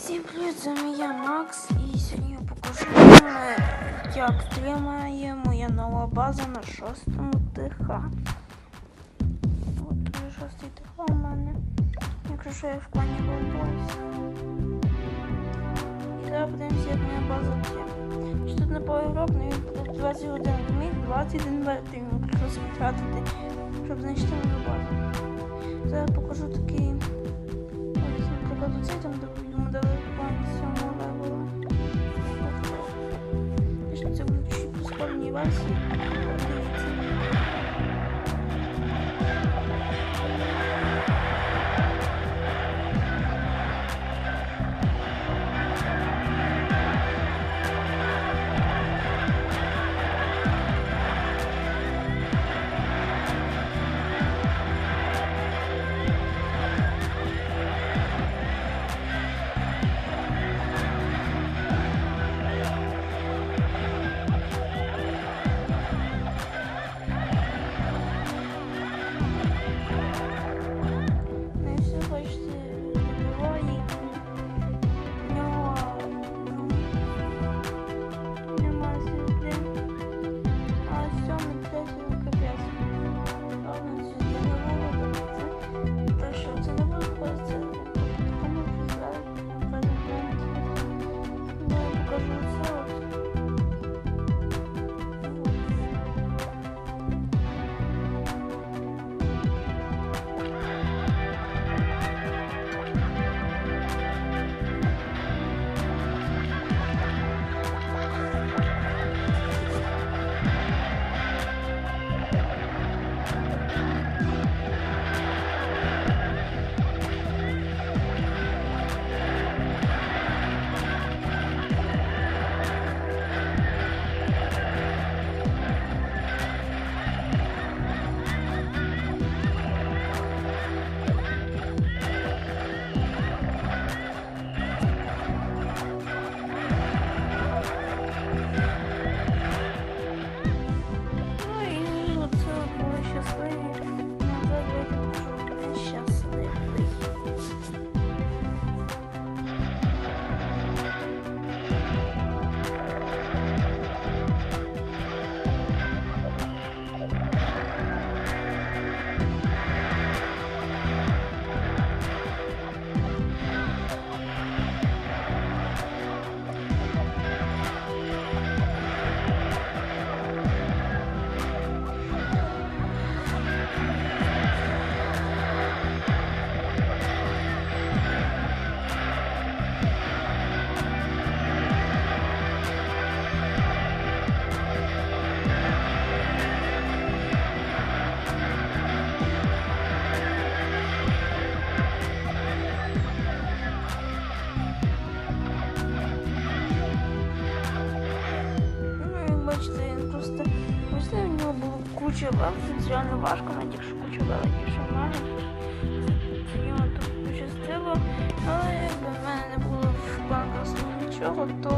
Всім привіт, з вами я Макс і сьогодні я покажу вам, е, як тримає моя нова база на шостому ТХ. От вже шостий ТХ у мене. Якщо що я в плані Roblox. І зараз подивимося, як моя база тримає. Що тут на Power ну і 21 міг, 21 вертів, якщо спитати, щоб знайти мою базу. Зараз покажу такий anyone soon. Куча великів, це реально важко, навіть якщо куча великів, що в мене. Йому тут пощастило, але якби в мене не було в банках нічого, то